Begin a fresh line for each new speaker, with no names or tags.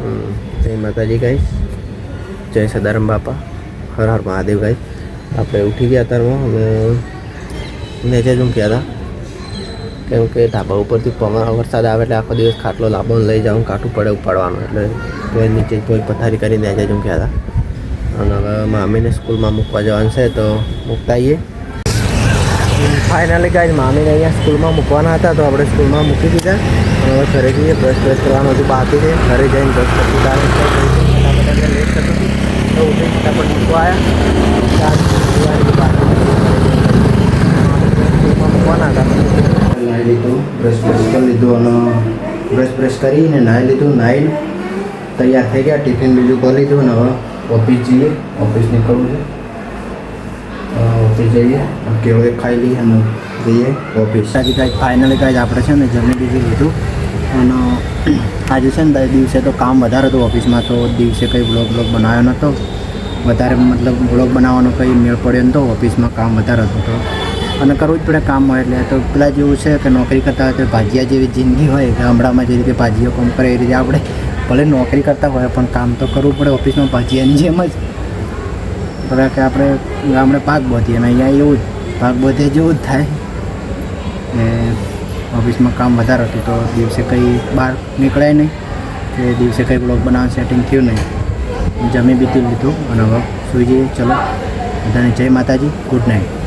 જય માતાજી ગાઈશ જય સદારામ બાપા. હર હર મહાદેવ ગાઈશ આપણે ઉઠી ગયા અત્યારમાં. અમે નેચે જ ઊંઘ્યા હતા. કેમ કે ધાબા ઉપરથી પવન, વરસાદ આવે એટલે આખો દિવસ ખાટલો લાંબો લઈ જાઉં કાઠું પડે ઉપાડવાનું. એટલે તો નીચે કોઈ પથારી કરીને નેચે જ ઊંઘ્યા હતા. અને હવે મામીને સ્કૂલમાં મૂકવા જવાનું છે, તો મૂકતા આવીએ. ફાઇનલી ગાઈઝ મામીને અહીંયા સ્કૂલમાં મૂકવાના હતા, તો આપણે સ્કૂલમાં મૂકી દીધા. હવે ઘરે જઈએ બ્રશ બ્રશ કરવાનું હજુ બાકી છે. ઘરે જઈને બ્રશ કરતી તારે ફટાફટ લેટ મૂકવા આવ્યા. લીધું બ્રશ બ્રશ કરી લીધું અને બ્રશ બ્રશ કરીને નાહી લીધું નાહીને તૈયાર થઈ ગયા. ટિફિન બીજું કરી લીધું અને હવે ઓફિસ જઈએ. ઓફિસ નીકળવું છે. ઓફિસ જઈએ કેળવે ખાઈ લઈએ અને જઈએ ઓફિસ આજે કાંઈ ફાઇનલી કાંઈ આપણે છે ને જમી બીજું લીધું. અને આજે છે ને દિવસે તો કામ વધારે હતું ઓફિસમાં, તો દિવસે કંઈ બ્લોગ બ્લોગ બનાવ્યો નહોતો. વધારે મતલબ બ્લોગ બનાવવાનો કંઈ મેળ પડ્યો નહોતો, ઓફિસમાં કામ વધારે હતું તો. અને કરવું જ પડે કામ હોય એટલે. તો પેલા જેવું છે કે નોકરી કરતા હોય તો ભાજીયા જેવી જિંદગી હોય ગામડામાં જે રીતે ભાજીઓ કામ કરે એ રીતે આપણે ભલે નોકરી કરતા હોય, પણ કામ તો કરવું પડે ઓફિસમાં ભાજીયાની જેમ જ. હવે કે આપણે ગામડે પાક બોધીએ અને અહીંયા એવું જ, પાક બોધીએ જેવું જ થાય. ને ઓફિસમાં કામ વધારે હતું તો દિવસે કંઈ બહાર નીકળાય નહીં કે દિવસે કંઈ બ્લોગ બનાવવાનું સેટિંગ થયું નહીં. જમી બીતી લીધું અને હવે સુઈ જઈએ. ચલો, બધાને જય માતાજી ગુડ નાઇટ